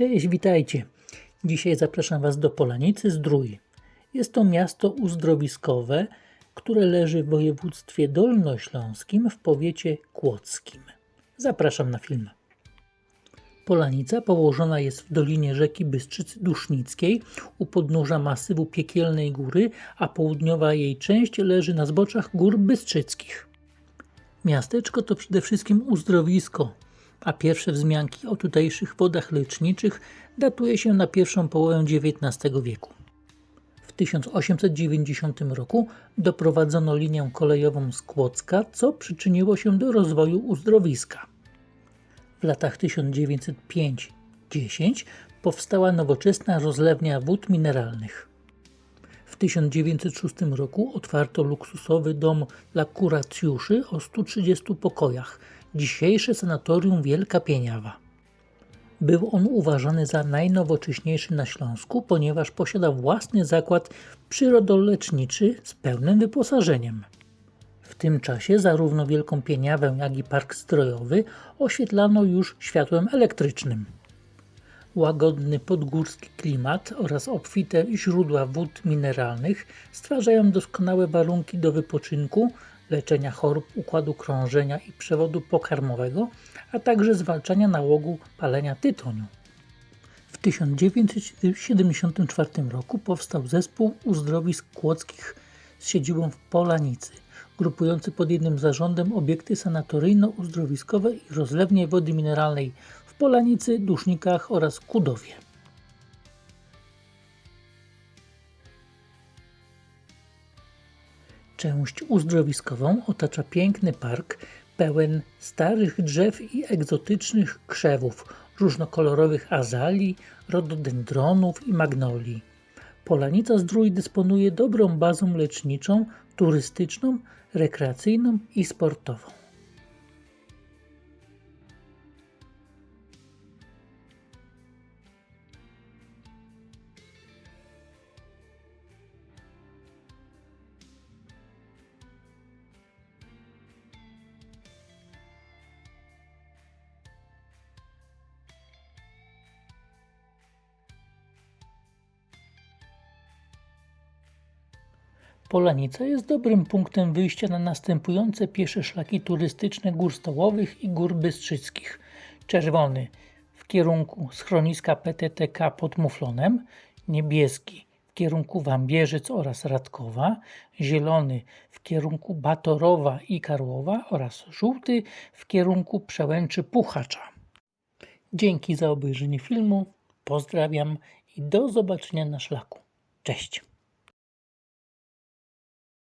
Cześć, witajcie. Dzisiaj zapraszam Was do Polanicy Zdrój. Jest to miasto uzdrowiskowe, które leży w województwie dolnośląskim w powiecie kłodzkim. Zapraszam na film. Polanica położona jest w dolinie rzeki Bystrzycy Dusznickiej u podnóża masywu Piekielnej Góry, a południowa jej część leży na zboczach gór bystrzyckich. Miasteczko to przede wszystkim uzdrowisko, a pierwsze wzmianki o tutejszych wodach leczniczych datuje się na pierwszą połowę XIX wieku. W 1890 roku doprowadzono linię kolejową z Kłodzka, co przyczyniło się do rozwoju uzdrowiska. W latach 1905-10 powstała nowoczesna rozlewnia wód mineralnych. W 1906 roku otwarto luksusowy dom dla kuracjuszy o 130 pokojach, dzisiejsze sanatorium Wielka Pieniawa. Był on uważany za najnowocześniejszy na Śląsku, ponieważ posiada własny zakład przyrodoleczniczy z pełnym wyposażeniem. W tym czasie zarówno Wielką Pieniawę, jak i Park Zdrojowy oświetlano już światłem elektrycznym. Łagodny podgórski klimat oraz obfite źródła wód mineralnych stwarzają doskonałe warunki do wypoczynku, leczenia chorób układu krążenia i przewodu pokarmowego, a także zwalczania nałogu palenia tytoniu. W 1974 roku powstał zespół uzdrowisk kłodzkich z siedzibą w Polanicy, grupujący pod jednym zarządem obiekty sanatoryjno-uzdrowiskowe i rozlewnie wody mineralnej w Polanicy, Dusznikach oraz Kudowie. Część uzdrowiskową otacza piękny park pełen starych drzew i egzotycznych krzewów, różnokolorowych azalii, rododendronów i magnolii. Polanica Zdrój dysponuje dobrą bazą leczniczą, turystyczną, rekreacyjną i sportową. Polanica jest dobrym punktem wyjścia na następujące piesze szlaki turystyczne gór stołowych i gór bystrzyckich. Czerwony w kierunku schroniska PTTK pod Muflonem, niebieski w kierunku Wambierzyc oraz Radkowa, zielony w kierunku Batorowa i Karłowa oraz żółty w kierunku Przełęczy Puchacza. Dzięki za obejrzenie filmu, pozdrawiam i do zobaczenia na szlaku. Cześć!